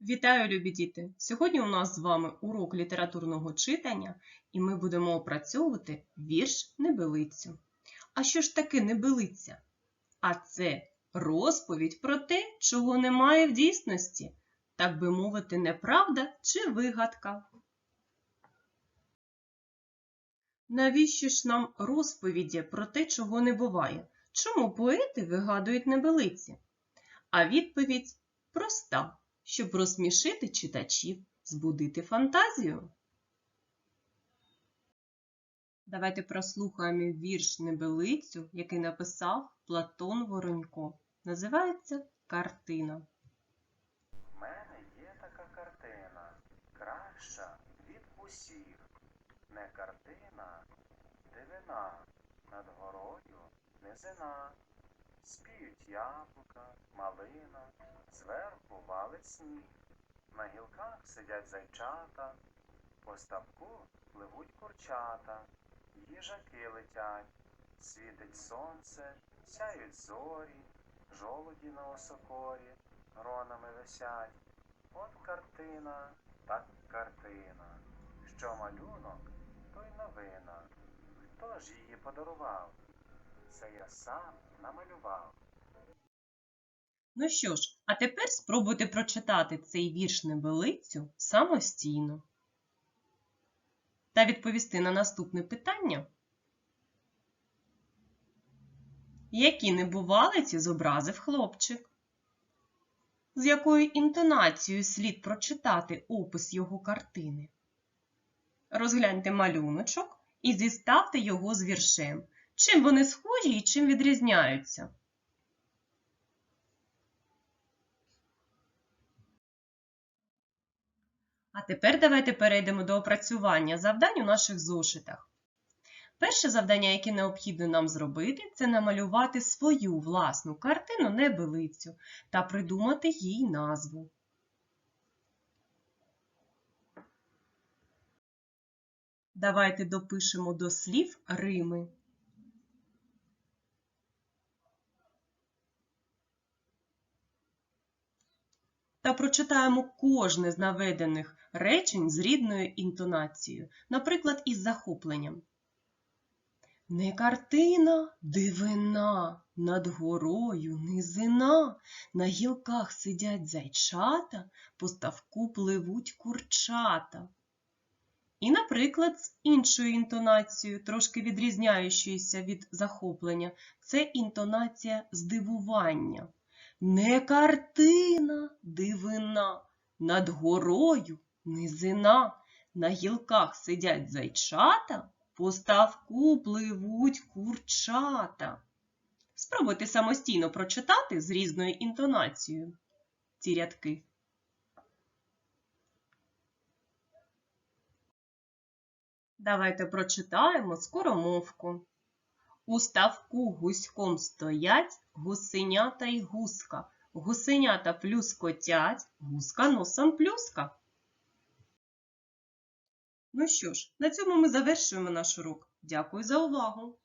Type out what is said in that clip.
Вітаю, любі діти! Сьогодні у нас з вами урок літературного читання, і ми будемо опрацьовувати вірш Небелицю. А що ж таке небелиця? А це розповідь про те, чого немає в дійсності, так би мовити, неправда чи вигадка. Навіщо ж нам розповіді про те, чого не буває? Чому поети вигадують небелиці? А відповідь проста щоб розсмішити читачів, збудити фантазію. Давайте прослухаємо вірш Небелицю, який написав Платон Воронько. Називається Картина. В мене є така картина, краща від усіх. Не картина, дивина, над горою низина. Спіють яблука, малина, зверху валить сніг. На гілках сидять зайчата, по ставку пливуть курчата, їжаки летять, світить сонце, сяють зорі, жолуді на осокорі, гронами висять. От картина, так картина. Що малюнок, то й новина. Хто ж її подарував? Це я сам намалював. Ну що ж, а тепер спробуйте прочитати цей вірш Небелицю самостійно та відповісти на наступне питання. Які небувалиці зобразив хлопчик? З якою інтонацією слід прочитати опис його картини? Розгляньте малюночок і зіставте його з віршем. Чим вони схожі і чим відрізняються? А тепер давайте перейдемо до опрацювання завдань у наших зошитах. Перше завдання, яке необхідно нам зробити, це намалювати свою власну картину небелицю та придумати їй назву. Давайте допишемо до слів Рими. Та прочитаємо кожне з наведених речень з рідною інтонацією, наприклад, із захопленням. Не картина, дивина, над горою низина, на гілках сидять зайчата, по ставку пливуть курчата. І, наприклад, з іншою інтонацією, трошки відрізняючоюся від захоплення, це інтонація здивування. Не картина, дивина, над горою низина, на гілках сидять зайчата, по ставку пливуть курчата. Спробуйте самостійно прочитати з різною інтонацією ці рядки. Давайте прочитаємо скоромовку. У ставку гуськом стоять гусенята й гуска. Гусенята плюскотять, гуска носом плюска. Ну що ж, на цьому ми завершуємо наш урок. Дякую за увагу!